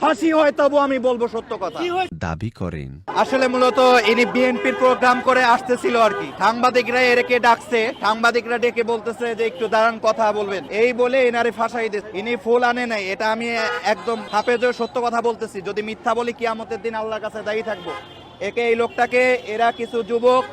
ফাঁসি হয় তবু আমি বলব সত্য কথা। দাবি করেন। আসলে মূলত ইনি বিএনপির প্রোগ্রাম করে আসতেছিল আর কি। সাংবাদিকরা এরকে ডাকছে সাংবাদিকরা ডেকে বলতেছে যে একটু দাঁড়ান কথা বলবেন। এই বলে এনারে ফাঁসাই দিচ্ছে ইনি ফুল আনে নাই এটা আমি একদম হাফেজ হয়ে সত্য কথা বলতেছি। যদি মিথ্যা বলি কিয়ামতের দিন আল্লাহর কাছে দায়ী থাকব। একে এই লোকটাকে এরা কিছু যুবক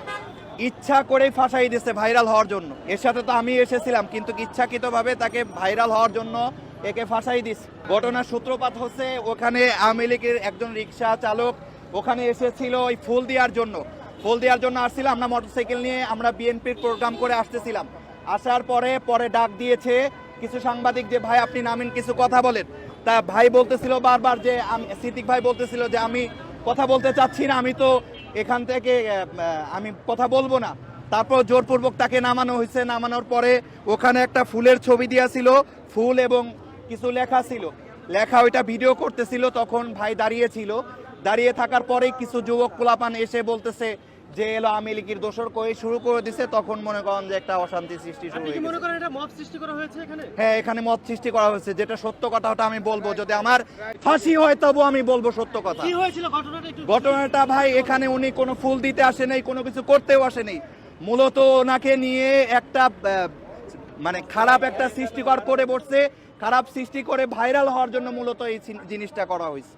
ইচ্ছা করেই ফাঁসাই দিচ্ছে ভাইরাল হওয়ার জন্য। এর সাথে তো আমি এসেছিলাম কিন্তু ইচ্ছাকৃতভাবে তাকে ভাইরাল হওয়ার জন্য একে ফাঁসাই দিস। ঘটনার সূত্রপাত হচ্ছে ওখানে আওয়ামী লীগের একজন রিক্সা চালক ওখানে এসেছিল ওই ফুল দেওয়ার জন্য। ফুল দেওয়ার জন্য আসছিলাম আমরা মোটরসাইকেল নিয়ে, আমরা বিএনপির প্রোগ্রাম করে আসতেছিলাম। আসার পরে পরে ডাক দিয়েছে কিছু সাংবাদিক যে, ভাই, আপনি নামেন, কিছু কথা বলেন। তা ভাই বলতেছিল বারবার যে, আমি- সিদ্দিক ভাই বলতেছিল যে, আমি কথা বলতে চাচ্ছি না, আমি তো এখান থেকে আমি কথা বলব না। তারপর জোরপূর্বক তাকে নামানো হয়েছে। নামানোর পরে ওখানে একটা ফুলের ছবি দেওয়া ছিল। ফুল এবং কিছু লেখা ছিল। লেখা ওইটা ভিডিও করতেছিল তখন ভাই দাঁড়িয়ে ছিল দাঁড়িয়ে থাকার পরেই কিছু যুবক পোলাপান এসে বলতেছে যে এলো আমি লিগির দোষর কয়ে শুরু করে দিছে তখন মনে করেন যে একটা অশান্তি সৃষ্টি শুরু হয়ে কি মনে করেন এটা মব সৃষ্টি করা হয়েছে এখানে? হ্যাঁ এখানে মত সৃষ্টি করা হয়েছে। যেটা সত্য কথা ওটা আমি বলব। যদি আমার ফাঁসি হয় তবু আমি বলব সত্য কথা। কি হয়েছিল ঘটনাটা একটু ঘটনাটা ভাই এখানে উনি কোনো ফুল দিতে আসে নাই কোনো কিছু করতেও আসে নাই। মূলত ওনাকে নিয়ে একটা মানে খারাপ একটা সৃষ্টিকর করে বসছে, খারাপ সৃষ্টি করে ভাইরাল হওয়ার জন্য মূলত এই জিনিসটা করা হয়েছে।